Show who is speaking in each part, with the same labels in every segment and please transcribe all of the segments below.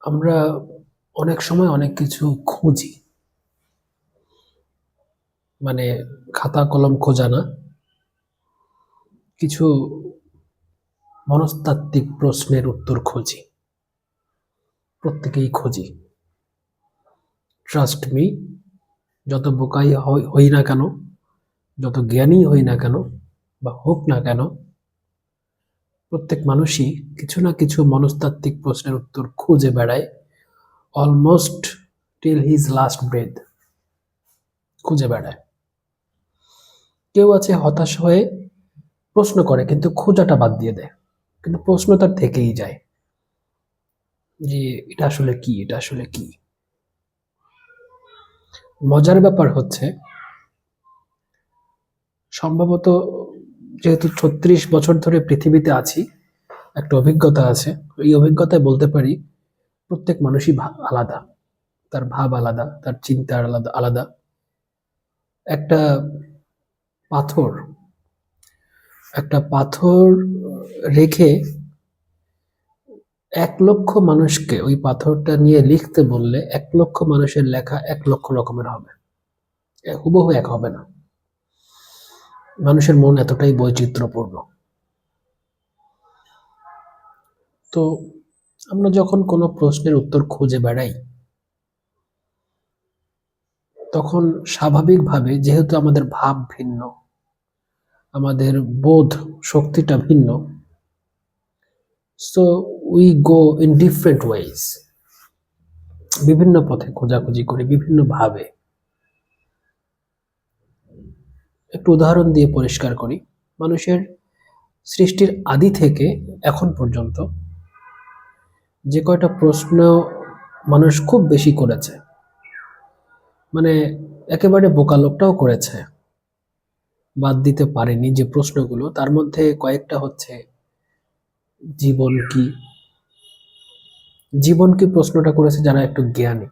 Speaker 1: আমরা অনেক সময় অনেক কিছু খুঁজি। মানে খাতা, কলম খোঁজা না। কিছু মনস্তাত্ত্বিক প্রশ্নের উত্তর খুঁজি। প্রত্যেকেই খুঁজি। ট্রাস্ট মি যত বোকাই হই- না কেন যত জ্ঞানী হই না কেন বা হোক না কেন, প্রত্যেক মানুষই কিছু না কিছু মনস্তাত্ত্বিক প্রশ্নের উত্তর খুঁজে বেড়ায় almost till his last breath খুঁজে বেড়ায়। কেউ আছে হতাশ হয়ে প্রশ্ন করে কিন্তু খোঁজাটা বাদ দিয়ে দেয়। কিন্তু প্রশ্ন তার থেকেই যায় যে এটা আসলে কি, এটা আসলে কি? মজার ব্যাপার হচ্ছে সম্ভবত যেহেতু ছত্রিশ বছর ধরে পৃথিবীতে আছি, একটা অভিজ্ঞতা আছে। এই অভিজ্ঞতায় বলতে পারি, প্রত্যেক মানুষই আলাদা। তার ভাব আলাদা, তার চিন্তা আলাদা আলাদা। একটা পাথর একটা পাথর রেখে এক লক্ষ মানুষকে ওই পাথরটা নিয়ে লিখতে বললে এক লক্ষ মানুষের লেখা এক লক্ষ রকমের হবে। হুবহু এক হবে না। মানুষের মন এতটাই বৈচিত্র্যপূর্ণ। তো আমরা যখন কোনো প্রশ্নের উত্তর খুঁজে বেড়াই, তখন স্বাভাবিকভাবে যেহেতু আমাদের ভাব ভিন্ন, আমাদের বোধ শক্তিটা ভিন্ন so we go in different ways বিভিন্ন পথে খোঁজাখুঁজি করি, বিভিন্ন ভাবে একটু উদাহরণ দিয়ে পরিষ্কার করি। মানুষের সৃষ্টির আদি থেকে এখন পর্যন্ত যে কয়টা প্রশ্ন মানুষ খুব বেশি করেছে মানে একেবারে বোকা লোকটাও করেছে, বাদ দিতে পারেনি যে প্রশ্নগুলো, তার মধ্যে কয়েকটা হচ্ছে, জীবন কি? জীবন কি প্রশ্নটা করেছে যারা একটু জ্ঞানী,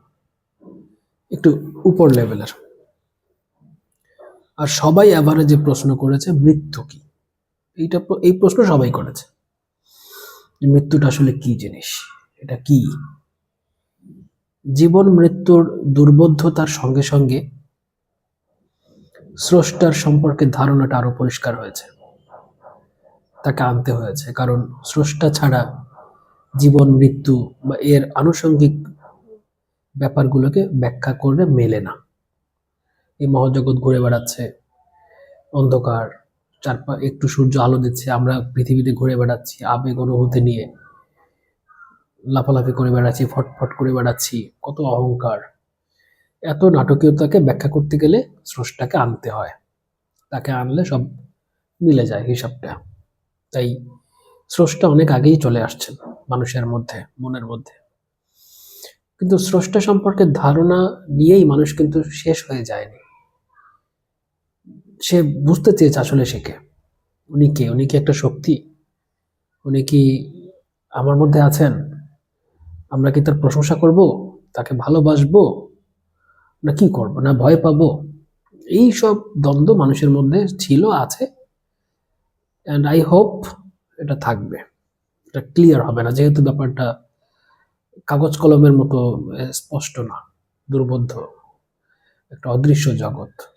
Speaker 1: একটু উপর লেভেলের আর সবাই অ্যাভারেজে প্রশ্ন করেছে, মৃত্যু কি? এইটা এই প্রশ্ন সবাই করেছে। যে মৃত্যুটা আসলে কি জিনিস? এটা কি? জীবন মৃত্যুর দুর্বোধ্যতার সঙ্গে সঙ্গে স্রষ্টার সম্পর্কে ধারণাটা আরও পরিষ্কার হয়েছে। তাকে আনতে হয়েছে। কারণ স্রষ্টা ছাড়া জীবন, মৃত্যু বা এর আনুষঙ্গিক ব্যাপারগুলোকে ব্যাখ্যা করে মেলে না। এই মহাজগৎ ঘুরে বেড়াচ্ছে। অন্ধকার, চারপা, একটু সূর্য আলো দিচ্ছে, আমরা পৃথিবীতে ঘুরে বেড়াচ্ছি, আবেগ অনুভূতি নিয়ে। লাফালাফি করে বেড়াচ্ছি, ফটফট করে বেড়াচ্ছি, কত অহংকার। এত নাটকীয়তাকে ব্যাখ্যা করতে গেলে স্রষ্টাকে আনতে হয়। তাকে আনলে সব মিলে যায় হিসাবটা। তাই স্রষ্টা অনেক আগেই চলে আসছেন মানুষের মধ্যে, মনের মধ্যে। কিন্তু স্রষ্টা সম্পর্কে ধারণা নিয়েই মানুষ কিন্তু শেষ হয়ে যায়নি। সে বুঝতে চেয়েছে আসলে সে কে। উনি কে? উনি কি একটা শক্তি? উনি কি আমার মধ্যে আছেন? আমরা কি তার প্রশংসা করব? তাকে ভালোবাসবো? না কি করব? না ভয় পাবো? এই সব দ্বন্দ্ব মানুষের মধ্যে ছিল, আছে। অ্যান্ড আই হোপ এটা থাকবে। এটা ক্লিয়ার হবে না, যেহেতু ব্যাপারটা কাগজ কলমের মতো স্পষ্ট না, দুর্বোধ্য, একটা অদৃশ্য জগৎ।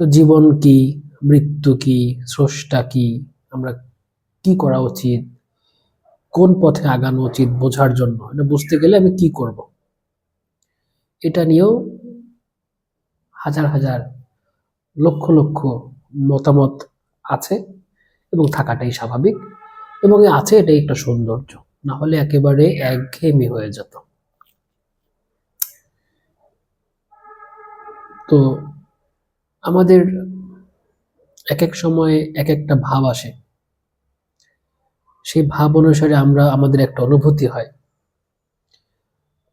Speaker 1: তো জীবন কি? মৃত্যু কি? স্রষ্টা কি? আমরা কি করা উচিত? কোন পথে আগানো উচিত বোঝার জন্য? এটা বুঝতে গেলে আমি কি করব? এটা নিয়েও হাজার হাজার, লক্ষ লক্ষ মতামত আছে এবং থাকাটাই স্বাভাবিক এবং আছে এটাই একটা সৌন্দর্য। না হলে একেবারে একঘেয়েমি হয়ে যেত। তো আমাদের এক এক সময়ে এক একটা ভাব আসে। সেই ভাব অনুসারে আমরা, আমাদের একটা অনুভূতি হয়।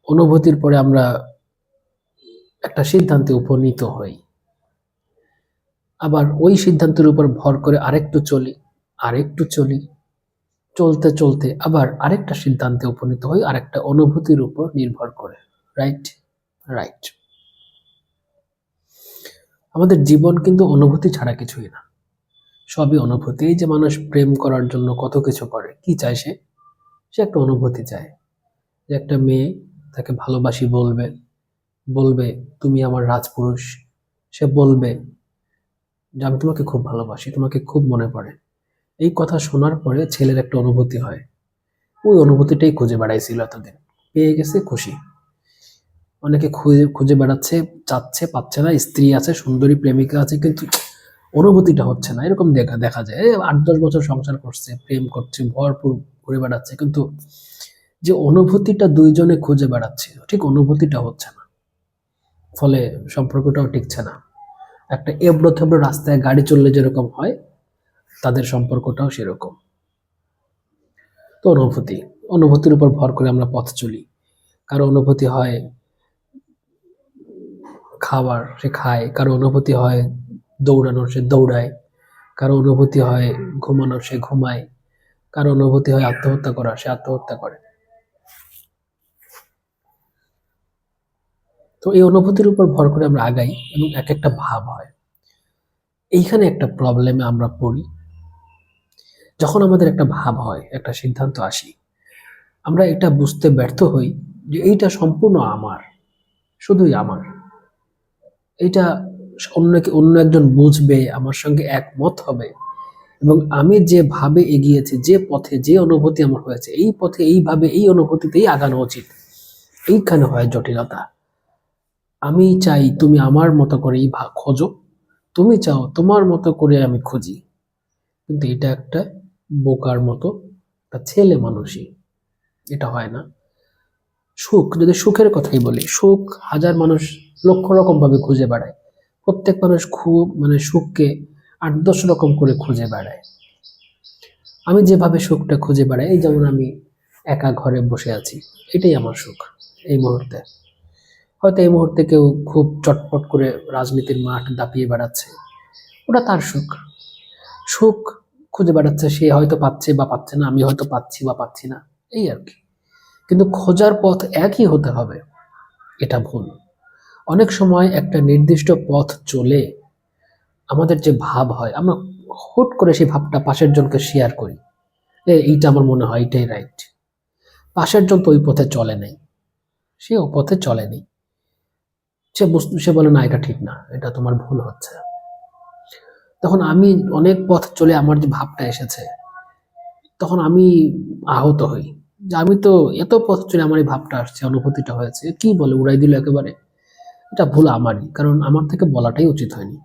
Speaker 1: অনুভূতির পরে আমরা একটা সিদ্ধান্তে উপনীত হই। আবার ওই সিদ্ধান্তের উপর ভর করে আরেকটু চলি আরেকটু চলি, চলতে চলতে আবার আরেকটা সিদ্ধান্তে উপনীত হই, আরেকটা অনুভূতির উপর নির্ভর করে। রাইট রাইট আমাদের জীবন কিন্তু অনুভূতি ছাড়া কিছুই না। সবই অনুভূতি। যে মানুষ প্রেম করার জন্য কত কিছু করে, কি চায় সে? সে একটা অনুভূতি চায়। যে একটা মেয়ে তাকে ভালোবাসি বলবে বলবে, তুমি আমার রাজপুরুষ। সে বলবে, যে আমি তোমাকে খুব ভালোবাসি, তোমাকে খুব মনে পড়ে। এই কথা শোনার পরে ছেলের একটা অনুভূতি হয়। ওই অনুভূতিটাই খুঁজে বেড়াইছিল এতদিন। পেয়ে গেছে খুশি। অনেকে খুঁজে খুঁজে বেড়াচ্ছে, চাচ্ছে, পাচ্ছে না। স্ত্রী আছে, সুন্দরী, প্রেমিকা আছে, কিন্তু অনুভূতিটা হচ্ছে না। এরকম দেখা দেখা যায়। আট, দশ বছর সংসার করছে, প্রেম করছে, ভরপুর ঘুরে বেড়াচ্ছে, কিন্তু যে অনুভূতিটা দুইজনে খুঁজে বেড়াচ্ছে, ঠিক অনুভূতিটা হচ্ছে না। ফলে সম্পর্কটাও টিকছে না। একটা এবড়ো থেবড়ো রাস্তায় গাড়ি চললে যেরকম হয়, তাদের সম্পর্কটাও সেরকম। তো অনুভূতি, অনুভূতির উপর ভর করে আমরা পথ চলি। কারও অনুভূতি হয় খাবার সে খায়। কারও অনুভূতি হয় দৌড়ানোর, সে দৌড়ায়। কারও অনুভূতি হয় ঘুমানোর, সে ঘুমায়। কারও অনুভূতি হয় আত্মহত্যা করা, সে আত্মহত্যা করে। তো এই অনুভূতির উপর ভর করে আমরা আগাই এবং এক একটা ভাব হয়। এইখানে একটা প্রবলেমে আমরা পড়ি। যখন আমাদের একটা ভাব হয়, একটা সিদ্ধান্ত আসি, আমরা এটা বুঝতে ব্যর্থ হই যে এইটা সম্পূর্ণ আমার, শুধুই আমার। এটা অন্য অন্য একজন বুঝবে, আমার সঙ্গে একমত হবে। এবং আমি যে ভাবে এগিয়েছি, যে পথে যে অনুভূতি আমার হয়েছে, এই পথে এইভাবে, এই অনুভূতিতেই আগানো উচিত। এইখানে হয় জটিলতা। আমি চাই তুমি আমার মতো করেই ভা- খোঁজো। তুমি চাও তোমার মতো করে আমি খুঁজি। কিন্তু এটা একটা বোকার মতো, একটা ছেলে মানুষই। এটা হয় না। সুখ, যদি সুখের কথাই বলি, সুখ হাজার মানুষ লক্ষ রকম ভাবে খুঁজে বেড়ায়। প্রত্যেক মানুষ খুব মানে সুখকে আট দশ রকম করে খুঁজে বেড়ায়। আমি যেভাবে সুখটা খুঁজে বেড়াই, এই যেমন আমি একা ঘরে বসে আছি, এটাই আমার সুখ এই মুহূর্তে। হয়তো এই মুহূর্তে কেউ খুব চটপট করে রাজনীতির মাঠ দাপিয়ে বেড়াচ্ছে, ওটা তার সুখ। সুখ খুঁজে বেড়াচ্ছে, সে হয়তো পাচ্ছে বা পাচ্ছে না, আমি হয়তো পাচ্ছি বা পাচ্ছি না, এই আর কি। কিন্তু খোঁজার পথ একই হতে হবে। এটা ভুল। অনেক সময় একটা নির্দিষ্ট পথ চলে আমাদের যে ভাব হয়, আমরা হুট করে সেই ভাবটা পাশের জনকে শেয়ার করি। এ, এইটা আমার মনে হয় এটাই রাইট পাশের জন তো ওই পথে চলে নাই। সে ও পথে চলেনি সে বুঝ- সে বলে, না, এটা ঠিক না, এটা তোমার ভুল হচ্ছে। তখন আমি অনেক পথ চলে আমার যে ভাবটা এসেছে, তখন আমি আহত হই। যে আমি তো এত পথ চলে আমার এই ভাবটা আসছে, অনুভূতিটা হয়েছে। কি বলে উড়াই দিল একেবারে? এটা ভুল আমারই, কারণ আমার থেকে বলাটাই উচিত হয়নি।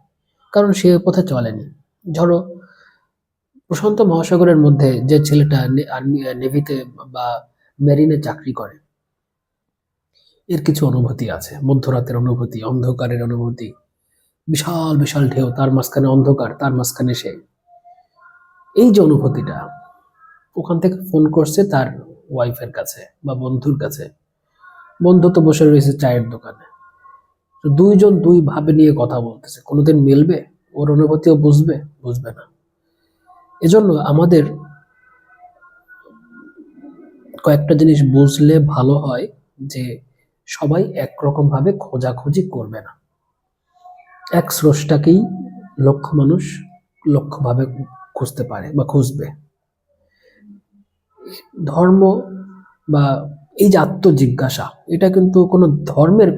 Speaker 1: কারণ সে পথে চলেনি। ধরো, প্রশান্ত মহাসাগরের মধ্যে যে ছেলেটা আর্মি নেভিতে বা মেরিনে চাকরি করে, এর কিছু অনুভূতি আছে। মধ্যরাতের অনুভূতি, অন্ধকারের অনুভূতি, বিশাল বিশাল ঢেউ, তার মাঝখানে অন্ধকার, তার মাঝখানে সে। এই যে অনুভূতিটা, ওখান থেকে ফোন করছে তার ওয়াইফের কাছে বা বন্ধুর কাছে। বন্ধু তো বসে রয়েছে চায়ের দোকানে। তো দুইজন দুই ভাবে নিয়ে কথা বলতেছে। কোনোদিন মিলবে? ওর অনুভূতিও বুঝবে? বুঝবে না। এজন্য আমাদের কয়েকটা জিনিস বুঝলে ভালো হয় যে সবাই একরকম ভাবে খোঁজাখুঁজি করবে না। এক স্রষ্টাকেই লক্ষ মানুষ লক্ষ্যভাবে খুঁজতে পারে বা খুঁজবে। ধর্ম বা এই যে আত্মজিজ্ঞাসা, এটা কিন্তু কোনো ধর্মের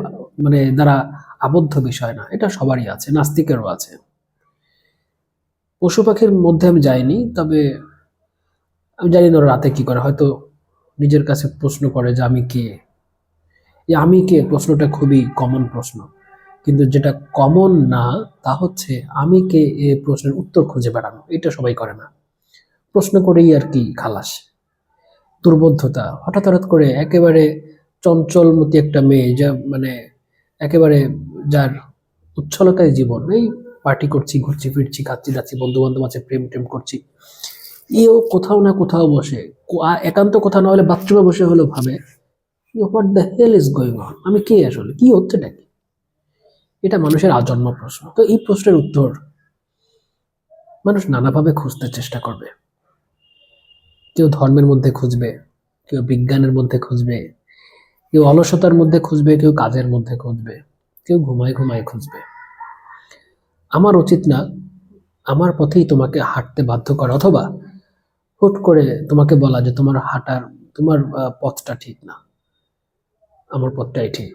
Speaker 1: মানে দ্বারা আবদ্ধ বিষয় না, এটা সবারই আছে, নাস্তিকেরও আছে। পশু পাখির মধ্যে আমি যাইনি, তবে আমি জানি না রাতে কি করে, হয়তো নিজের কাছে প্রশ্ন করে যে আমি কে? আমি কে? প্রশ্নটা খুবই কমন প্রশ্ন। কিন্তু যেটা কমন না, তা হচ্ছে আমি কে এ প্রশ্নের উত্তর খুঁজে বেড়ানো, এটা সবাই করে না। প্রশ্ন করেই আর কি খালাস। দুর্বোধ্যতা হঠাৎ হঠাৎ করে একেবারে চঞ্চলমতি একটা মেয়ে যা মানে একেবারে যার উচ্ছলতায় জীবন, এই পার্টি করছি, ঘুরছি, ফিরছি, খাচ্ছি, যাচ্ছি বন্ধু বান্ধব আছে, প্রেম টেম করছি। এও কোথাও না কোথাও বসে একান্ত কোথাও না হলে বাথরুমে বসে হলেও ভাবে what the hell is going on আমি কে আসলে? কি হচ্ছেটা কি? এটা মানুষের আজন্ম প্রশ্ন। তো এই প্রশ্নের উত্তর মানুষ নানাভাবে খুঁজতে চেষ্টা করবে। কেউ ধর্মের মধ্যে খুঁজবে, কেউ বিজ্ঞানের মধ্যে খুঁজবে, কেউ অলসতার মধ্যে খুঁজবে, কেউ কাজের মধ্যে খুঁজবে, কেউ ঘুমায় ঘুমায় খুঁজবে। আমার উচিত না আমার পথেই তোমাকে হাঁটতে বাধ্য করা, অথবা হুট করে তোমাকে বলা যে তোমার হাঁটার, তোমার পথটা ঠিক না। আমার পথটাই ঠিক।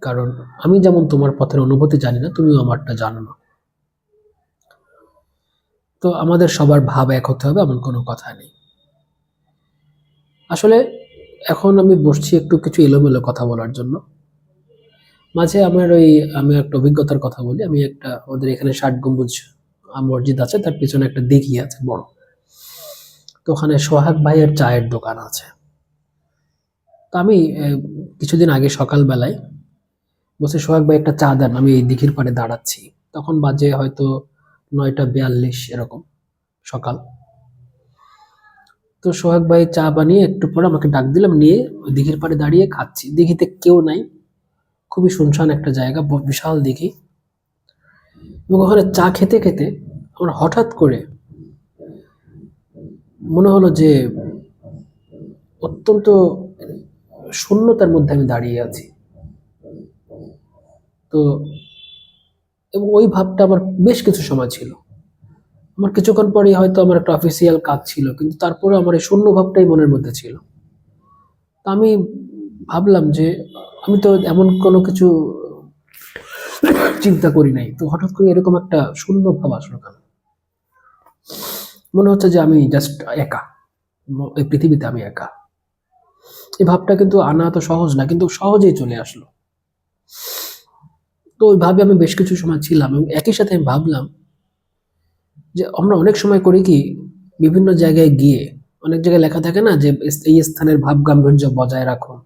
Speaker 1: কারণ আমি যেমন তোমার পথের অনুভূতি জানি না, তুমিও আমারটা জানো না। তো আমাদের সবার ভাব এক হতে হবে, এমন কোনো কথা নেই। আসলে এখন আমি বসছি একটু কিছু এলোমেলো কথা বলার জন্য। মাঝে আমার ওই, আমি একটা অভিজ্ঞতার কথা বলি, আমি একটা আমাদের এখানে ষাট গম্বুজ মসজিদ আছে, তার পিছনে একটা দিঘি আছে, বড়। তো ওখানে সোহাগ ভাইয়ের চায়ের দোকান আছে। তো আমি কিছুদিন আগে সকালবেলায় বসে সোহাগ ভাই একটা চা দেন, আমি এই দিঘির পাড়ে দাঁড়াচ্ছি। তখন বাজে হয়তো নয়টা বিয়াল্লিশ এরকম সকাল। তো সোহাগ ভাই চা বানিয়ে একটু পরে আমাকে ডাক দিলাম নিয়ে ওই দিঘির পাড়ে দাঁড়িয়ে খাচ্ছি। দিঘিতে কেউ নাই, খুবই শুনশান একটা জায়গা বিশাল দিঘি। এবং ওখানে চা খেতে খেতে আমার হঠাৎ করে মনে হলো যে অত্যন্ত শূন্যতার মধ্যে আমি দাঁড়িয়ে আছি। তো এবং ওই ভাবটা আমার বেশ কিছু সময় ছিল। আমার কিছুক্ষণ পরে হয়তো আমার একটা অফিসিয়াল কাজ ছিল, কিন্তু তারপরে আমার এই শূন্য ভাবটাই মনের মধ্যে ছিল। তা আমি ভাবলাম যে আমি তো এমন কোনো কিছু চিন্তা করি নাই, তো হঠাৎ করে এরকম একটা শূন্য ভাব আসলো কেন? মনে হচ্ছে যে আমি জাস্ট একা, এই পৃথিবীতে আমি একা। এই ভাবটা কিন্তু আনা তো সহজ না, কিন্তু সহজেই চলে আসলো। তো ওইভাবে আমি বেশ কিছু সময় ছিলাম এবং একই সাথে আমি ভাবলাম যে আমরা অনেক সময় করি কি, বিভিন্ন জায়গায় গিয়ে অনেক জায়গায় লেখা থাকে না যে এই স্থানের ভাব গাম্ভীর্য বজায় রাখুন।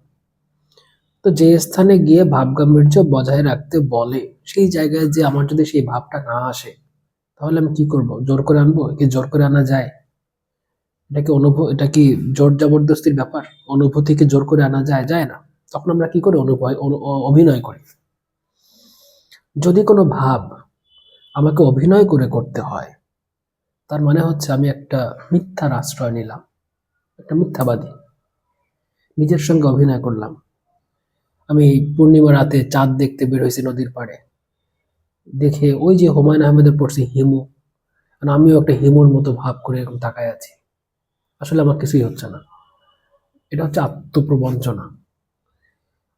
Speaker 1: তো যে স্থানে গিয়ে ভাব গাম্ভীর্য বজায় রাখতে বলে, সেই জায়গায় যে আমার যদি সেই ভাবটা না আসে, তাহলে আমি কি করব? জোর করে আনব? কি জোর করে আনা যায়? এটা কি অনুভব এটা কি জোর জবরদস্তির ব্যাপার? অনুভূতিকে জোর করে আনা যায় যায় না। তখন আমরা কি করি? অনুভয়, অনু- অভিনয় করি। যদি কোনো ভাব আমাকে অভিনয় করে করতে হয়, তার মানে হচ্ছে আমি একটা মিথ্যার আশ্রয় নিলাম, একটা মিথ্যাবাদী। নিজের সঙ্গে অভিনয় করলাম। আমি পূর্ণিমা রাতে চাঁদ দেখতে বের হয়েছি নদীর পাড়ে। দেখে ওই যে হুমায়ুন আহমেদের পড়ছি হিমু আর আমিও একটা হিমুর মতো ভাব করে এরকম তাকায় আছি। আসলে আমার কিছুই হচ্ছে না। এটা হচ্ছে আত্মপ্রবঞ্চনা।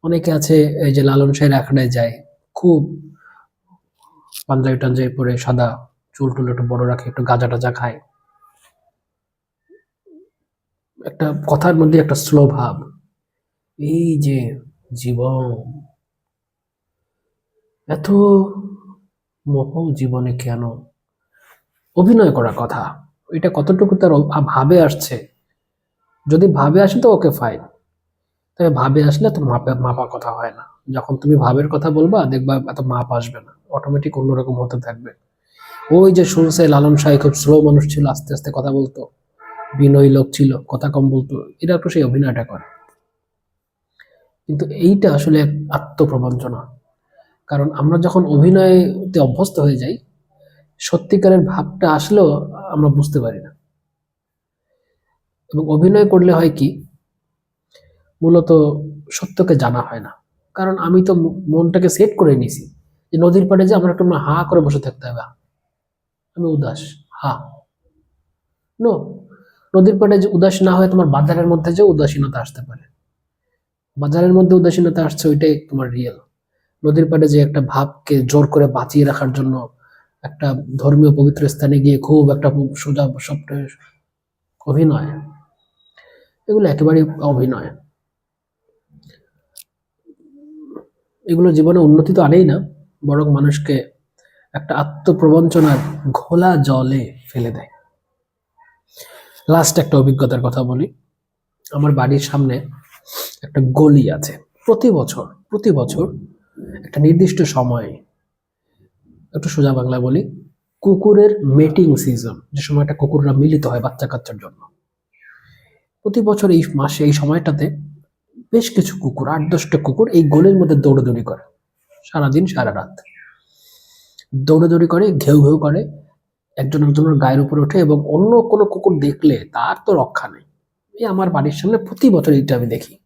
Speaker 1: অনেকে আছে, এই যে লালন শাহের আখড়ায় যায়, খুব পাঞ্জাবি টাঞ্জাবি পরে সাদা চুল টুল একটু বড় রাখে, একটু গাঁজা টাজা খায়। একটা কথার মধ্যে একটা স্লো ভাব। এই যে জীবন, এত মোহ জীবনে কেন অভিনয় করা কথা? এটা কতটুকু তার ভাবে আসছে? যদি ভাবে আসে তো ওকে ফাইন তবে ভাবে আসলে তো মাপা মাপা কথা হয় না। যখন তুমি ভাবের কথা বলবা, দেখবা এত মাপ আসবে না। অটোমেটিক অন্যরকম হতে থাকবে। ওই যে শুনছে, লালন সাহেব খুব স্লো মানুষ ছিল, আস্তে আস্তে কথা বলতো। বিনয়ী লোক ছিল, কথা কম বলতো। এটা একটু সেই অভিনয়টা করে। কিন্তু এইটা আসলে আত্মপ্রবঞ্চনা। কারণ আমরা যখন অভিনয়তে অভ্যস্ত হয়ে যাই, সত্যিকারের ভাবটা আসলেও আমরা বুঝতে পারি না। এবং অভিনয় করলে হয় কি, মূলত সত্যকে জানা হয় না। কারণ আমি তো মনটাকে সেট করে নিছি যে নদীর পাড়ে যে আমার একটু হা করে বসে থাকতে হবে। আমি উদাস, হা। নো নদীর পাড়ে যে উদাস না হয় তোমার বাজারের মধ্যে যে উদাসীনতা আসতে পারে। বাজারের মধ্যে উদাসীনতা আসছে ওইটাই তোমার রিয়েল নদীর পাড়ে যে একটা ভাবকে জোর করে বাঁচিয়ে রাখার জন্য একটা ধর্মীয় পবিত্র স্থানে গিয়ে খুব একটা সোজা সবটা অভিনয়। এগুলো একেবারেই অভিনয়। এগুলো জীবনে উন্নতি তো আনেই না। বরং মানুষকে একটা আত্মপ্রবঞ্চনার ঘোলা জলে ফেলে দেয়। লাস্ট একটা অভিজ্ঞতার কথা বলি। আমার বাড়ির সামনে একটা গলি আছে। প্রতি বছর প্রতি বছর একটা নির্দিষ্ট সময়ে, একটু সোজা বাংলা বলি, কুকুরের মেটিং সিজন যে সময়টা কুকুররা মিলিত হয় বাচ্চা কাচ্চার জন্য। প্রতি বছর এই মাসে, এই সময়টাতে বেশ কিছু কুকুর, আট দশটা কুকুর এই গলির মধ্যে দৌড়াদৌড়ি করে। সারাদিন সারা রাত দৌড়াদৌড়ি করে, ঘেউ ঘেউ করে, একজন একজনের গায়ের উপরে ওঠে এবং অন্য কোনো কুকুর দেখলে তার তো রক্ষা নেই। এই আমার বাড়ির সামনে প্রতি বছর এইটা আমি দেখি।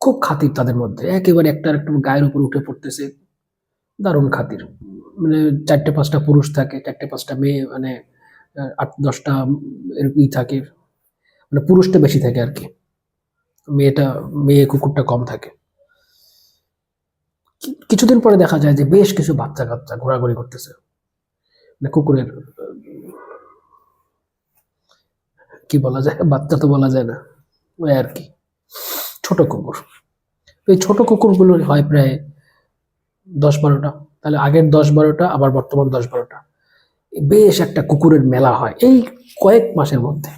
Speaker 1: খুব খাতির তাদের মধ্যে। একেবারে একটা একটা গায়ের উপর উঠে পড়তেছে। দারুণ খাতির। মানে চারটে পাঁচটা পুরুষ থাকে, চারটে পাঁচটা মেয়ে মানে আট, দশটা এরকমই থাকে। মানে পুরুষটা বেশি থাকে আর কি। মেয়েটা, মেয়ে কুকুরটা কম থাকে। কিছুদিন পরে দেখা যায় যে বেশ কিছু বাচ্চা কাচ্চা ঘোরাঘুরি করতেছে। মানে কুকুরের, কি বলা যায়? বাচ্চা তো বলা যায় না। ওই আর কি। ছোট কুকুর। এই ছোট কুকুরগুলো হয় প্রায় দশ বারোটা। তাহলে আগের দশ বারোটা, আবার বর্তমান দশ বারোটা। বেশ একটা কুকুরের মেলা হয় এই কয়েক মাসের মধ্যে।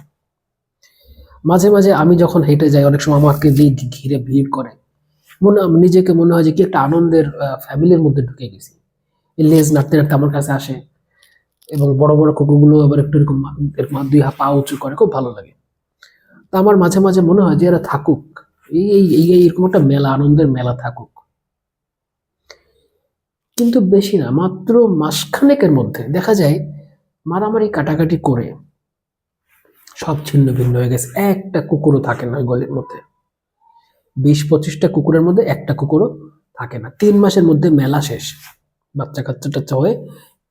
Speaker 1: মাঝে মাঝে আমি যখন হেঁটে যাই, অনেক সময় আমাকে ঘিরে ভিড় করে মনে নিজেকে মনে হয় যে কি একটা আনন্দের ফ্যামিলির মধ্যে ঢুকে গেছি। লেজ নাড়তে নাড়তে আমার কাছে আসে এবং বড় বড় কুকুরগুলো আবার একটু এরকম এরকম দুই হাত পা উঁচু করে, খুব ভালো লাগে। তা আমার মাঝে মাঝে মনে হয় যে এরা থাকুক। এই এই এই এই এরকম একটা মেলা, আনন্দের মেলা থাকুক। কিন্তু বেশি না, মাত্র মাসখানেকের মধ্যে দেখা যায় মারামারি কাটাকাটি করে সব ছিন্ন ভিন্ন হয়ে গেছে। একটা কুকুরও থাকে না গলির মধ্যে। বিশ পঁচিশটা কুকুরের মধ্যে একটা কুকুরও থাকে না। তিন মাসের মধ্যে মেলা শেষ। বাচ্চা কাচ্চা টাচ্চা হয়ে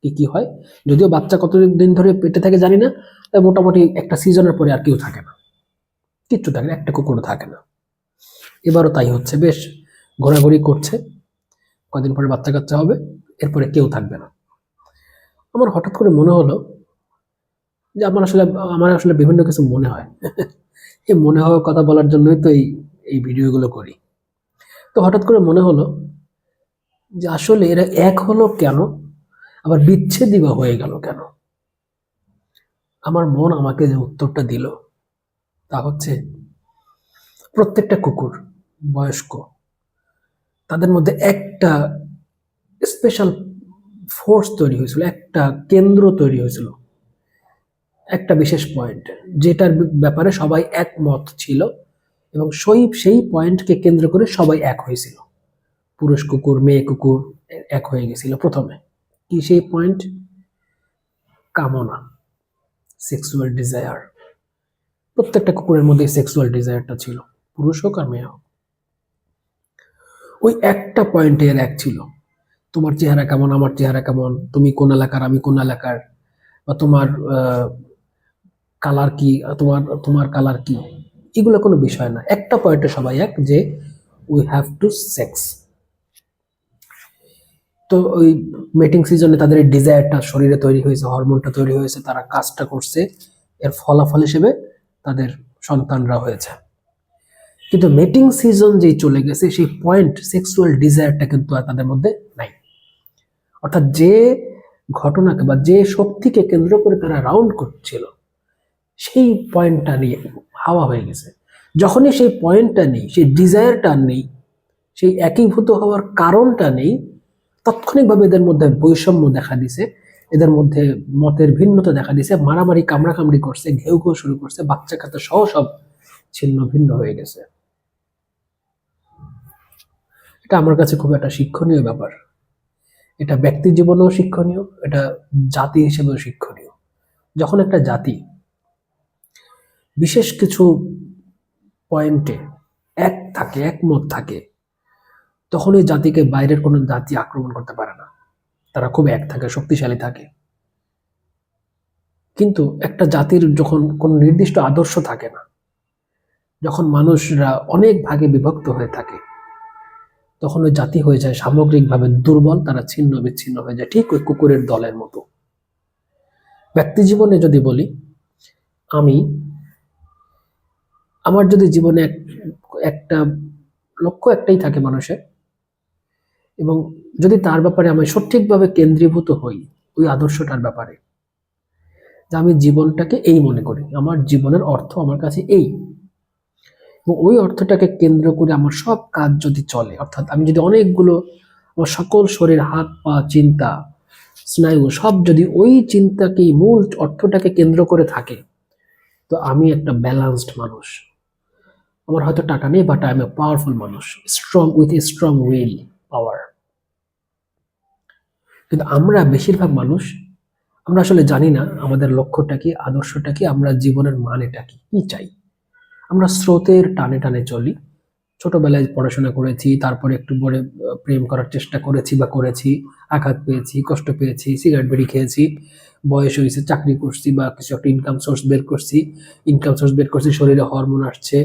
Speaker 1: কি কি হয়? যদিও বাচ্চা কতদিন ধরে পেটে থাকে জানি না মোটামুটি একটা সিজনের পরে আর কেউ থাকে না। কিচ্ছু থাকে না, একটা কুকুরও থাকে না। এবারও তাই হচ্ছে। বেশ ঘোরাঘুরি করছে। কদিন পরে বাচ্চা কাচ্চা হবে, এরপরে কেউ থাকবে না। আমার হঠাৎ করে মনে হলো যে আমার আসলে আমার আসলে বিভিন্ন কিছু মনে হয়। এই মনে হওয়ার কথা বলার জন্যই তো এই এই ভিডিওগুলো করি। তো হঠাৎ করে মনে হলো যে আসলে এরা এক হলো কেন? আবার বিচ্ছেদই বা হয়ে গেল কেন? আমার মন আমাকে যে উত্তরটা দিল তা হচ্ছে প্রত্যেকটা কুকুর বয়স্ক, তাদের মধ্যে একটা স্পেশাল ফোর্স তৈরি হয়েছিল, একটা কেন্দ্র তৈরি হয়েছিল, একটা বিশেষ পয়েন্ট যেটার ব্যাপারে সবাই একমত ছিল। এবং সেই সেই পয়েন্টকে কেন্দ্র করে সবাই এক হয়েছিল। পুরুষ কুকুর, মেয়ে কুকুর এক হয়ে গেছিল প্রথমে। কি সেই পয়েন্ট কামনা সেক্সুয়াল ডিজায়ার প্রত্যেকটা কুকুরের মধ্যে সেক্সুয়াল ডিজায়ারটা ছিল, পুরুষ হোক আর মেয়ে হোক। ওই একটা পয়েন্টে এর এক ছিল। তোমার চেহারা কেমন, আমার চেহারা কেমন, তুমি কোন এলাকার, আমি কোন এলাকার? বা তোমার কালার কি, তোমার তোমার কালার কি? এগুলো কোনো বিষয় না। একটা পয়েন্টে সবাই এক যে উই হ্যাভ টু সেক্স তো ওই মেটিং সিজনে তাদের এই ডিজায়ারটা শরীরে তৈরি হয়েছে হরমোনটা তৈরি হয়েছে, তারা কাজটা করছে। এর ফলাফল হিসেবে তাদের সন্তানরা হয়েছে। কিন্তু মেটিং সিজন যেই চলে গেছে, সেই পয়েন্ট সেক্সুয়াল ডিজায়ারটা কিন্তু আর তাদের মধ্যে নাই। অর্থাৎ যে ঘটনাকে বা যে শক্তিকে কেন্দ্র করে তারা রাউন্ড করছিল সেই পয়েন্টটা নিয়ে হাওয়া হয়ে গেছে। যখনই সেই পয়েন্টটা নেই, সেই ডিজায়ারটা নেই, সেই একীভূত হওয়ার কারণটা নেই, তাৎক্ষণিকভাবে এদের মধ্যে বৈষম্য দেখা দিছে, এদের মধ্যে মতের ভিন্নতা দেখা দিছে, মারামারি, কামড়াকামড়ি করছে, ঘেউ ঘেউ শুরু করছে, বাচ্চা কাচ্চা সহ সব ছিন্ন ভিন্ন হয়ে গেছে। এটা আমার কাছে খুব একটা শিক্ষণীয় ব্যাপার। এটা ব্যক্তি জীবনেও শিক্ষণীয়, এটা জাতি হিসেবেও শিক্ষণীয়। যখন একটা জাতি বিশেষ কিছু পয়েন্টে এক থাকে, একমত থাকে তখন এই জাতিকে বাইরের কোনো জাতি আক্রমণ করতে পারে না। তারা খুব এক থাকে, শক্তিশালী থাকে। কিন্তু একটা জাতির যখন কোনো নির্দিষ্ট আদর্শ থাকে না, যখন মানুষরা অনেক ভাগে বিভক্ত হয়ে থাকে, তখন ওই জাতি হয়ে যায় সামগ্রিকভাবে দুর্বল, তারা ছিন্ন, বিচ্ছিন্ন হয়ে যায়, ঠিক ওই কুকুরের দলের মতো। ব্যক্তি জীবনে যদি বলি, আমি আমার যদি জীবনে এক, একটা লক্ষ্য একটাই থাকে মানুষের, এবং যদি তার ব্যাপারে আমি সঠিকভাবে কেন্দ্রীভূত হই ওই আদর্শটার ব্যাপারে, যে আমি জীবনটাকে এই মনে করি, আমার জীবনের অর্থ আমার কাছে এই, এবং ওই অর্থটাকে কেন্দ্র করে আমার সব কাজ যদি চলে, অর্থাৎ আমি যদি অনেকগুলো আমার সকল শরীর, হাত, পা, চিন্তা, স্নায়ু সব যদি ওই চিন্তাকেই মূল অর্থটাকে কেন্দ্র করে থাকে, তো আমি একটা ব্যালান্সড মানুষ। আমার হয়তো টাকা নেই but I am a powerful মানুষ strong with a strong will power কিন্তু আমরা বেশিরভাগ মানুষ, আমরা আসলে জানি না আমাদের লক্ষ্যটা কি, আদর্শটা কি, আমরা জীবনের মানেটা কি চাই? আমরা স্রোতের টানে টানে চলি ছোটবেলায় পড়াশোনা করেছি, তারপরে একটু পরে প্রেম করার চেষ্টা করেছি বা করেছি, আঘাত পেয়েছি, কষ্ট পেয়েছি, সিগারেট বিড়ি খেয়েছি, বয়স হয়েছে, চাকরি করছি বা কিছু একটা ইনকাম সোর্স বের করছি ইনকাম সোর্স বের করছি, শরীরে হরমোন আসছে,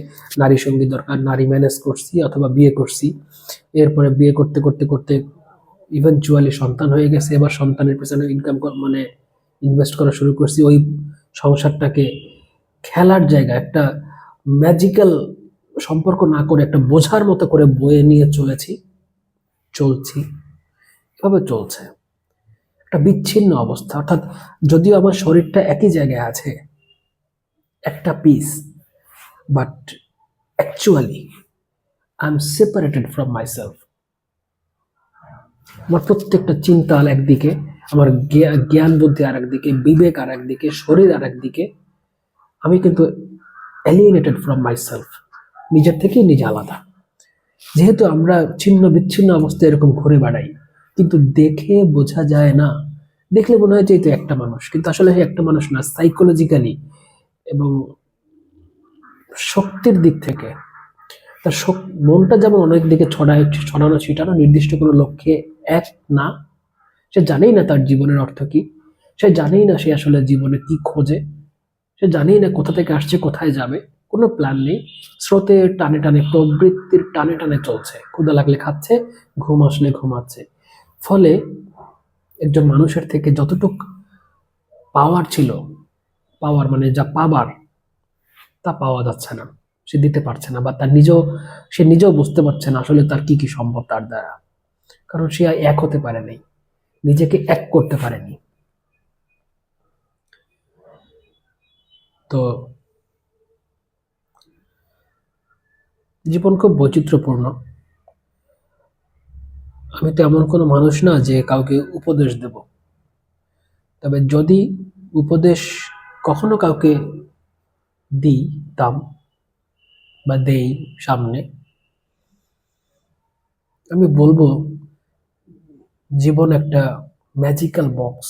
Speaker 1: নারী সঙ্গী দরকার, নারী ম্যানেজ করছি অথবা বিয়ে করছি। এরপরে বিয়ে করতে করতে করতে ইভেনচুয়ালি সন্তান হয়ে গেছে, এবার সন্তানের পেছনে ইনকাম মানে ইনভেস্ট করা শুরু করছি। ওই সংসারটাকে খেলার জায়গা, একটা ম্যাজিক্যাল সম্পর্ক না করে একটা বোঝার মতো করে বয়ে নিয়ে চলেছি, চলছি। এভাবে চলছে। একটা বিচ্ছিন্ন অবস্থা। অর্থাৎ যদিও আমার শরীরটা একই জায়গায় আছে, একটা peace but actually I am separated from myself আমার প্রত্যেকটা চিন্তা আর একদিকে, আমার জ্ঞান বুদ্ধি আর একদিকে, বিবেক আর একদিকে, শরীর আর একদিকে, আমি কিন্তু অ্যালিয়েনেটেড ফ্রম মাইসেলফ নিজের থেকে নিজে আলাদা। যেহেতু আমরা ছিন্ন বিচ্ছিন্ন অবস্থায় এরকম ঘুরে বেড়াই, কিন্তু দেখে বোঝা যায় না। দেখলে মনে হয় যে এই তো একটা মানুষ, কিন্তু আসলে সে একটা মানুষ না সাইকোলজিক্যালি এবং শক্তির দিক থেকে। তার মনটা যেমন অনেক দিকে ছড়ায়, ছড়ানো, ছিটানো, নির্দিষ্ট কোনো লক্ষ্যে এক না, সে জানেই না তার জীবনের অর্থ কি। সে জানেই না সে আসলে জীবনে কি খোঁজে। সে জানেই না কোথা থেকে আসছে, কোথায় যাবে। কোনো প্ল্যান নেই। স্রোতের টানে টানে প্রবৃত্তির টানে টানে চলছে। ক্ষুদা লাগলে খাচ্ছে, ঘুম আসলে ঘুমাচ্ছে। ফলে একজন মানুষের থেকে যতটুক পাওয়ার ছিল পাওয়ার মানে যা পাবার, তা পাওয়া যাচ্ছে না। সে দিতে পারছে না বা তার নিজেও, সে নিজেও বুঝতে পারছে না আসলে তার কি কি সম্ভব তার দ্বারা। কারণ সে এক হতে পারেনি নিজেকে এক করতে পারেনি। তো জীবন খুব বৈচিত্র্যপূর্ণ। আমি তো এমন কোনো মানুষ না যে কাউকে উপদেশ দেব। তবে যদি উপদেশ কখনো কাউকে দিই, দাম বা দেই সামনে, আমি বলব জীবন একটা ম্যাজিক্যাল বক্স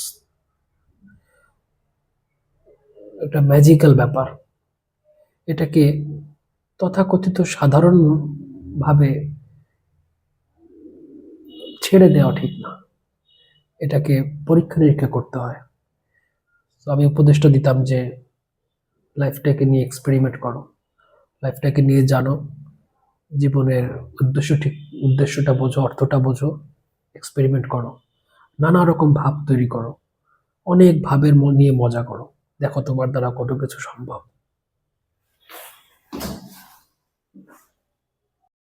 Speaker 1: একটা ম্যাজিক্যাল ব্যাপার। এটাকে তথাকথিত সাধারণভাবে ছেড়ে দেওয়া ঠিক না। এটাকে পরীক্ষা নিরীক্ষা করতে হয়। তো আমি উপদেশটা দিতাম যে, লাইফটাকে নিয়ে এক্সপেরিমেন্ট করো। লাইফটাকে নিয়ে জানো। জীবনের উদ্দেশ্য ঠিক, উদ্দেশ্যটা বোঝো, অর্থটা বোঝো। এক্সপেরিমেন্ট করো। নানা রকম ভাব তৈরি করো। অনেক ভাবের নিয়ে মজা করো। দেখো তোমার দ্বারা কত কিছু সম্ভব।